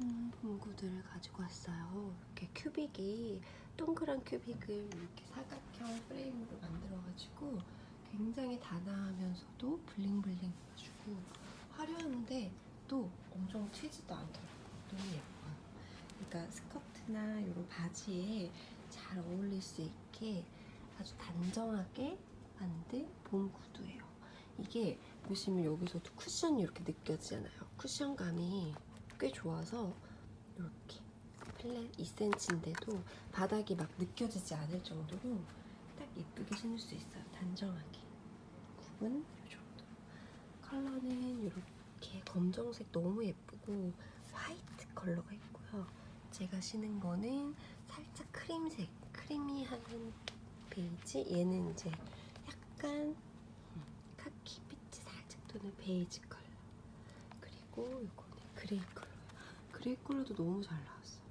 음, 봄구두를 가지고 왔어요. 이렇게 큐빅이 동그란 큐빅을 이렇게 사각형 프레임으로 만들어가지고 굉장히 단아하면서도 블링블링해가지고 화려한데 또 엄청 튀지도 않더라고요. 너무 예뻐요. 그러니까 스커트나 이런 바지에 잘 어울릴 수 있게 아주 단정하게 만든 봄 구두예요. 이게 보시면 여기서도 쿠션이 이렇게 느껴지잖아요. 쿠션감이 꽤 좋아서 이렇게 플랫 2cm인데도 바닥이 막 느껴지지 않을 정도로 딱 예쁘게 신을 수 있어요. 단정하게. 굽은 이 정도. 컬러는 이렇게 검정색 너무 예쁘고 화이트 컬러가 있고요. 제가 신은 거는 살짝 크림색, 크리미한 베이지. 얘는 이제 약간 음, 카키 빛이 살짝 도는 베이지 컬러. 그리고 이거는 그레이 컬러. 그레이 컬러도 너무 잘 나왔어요.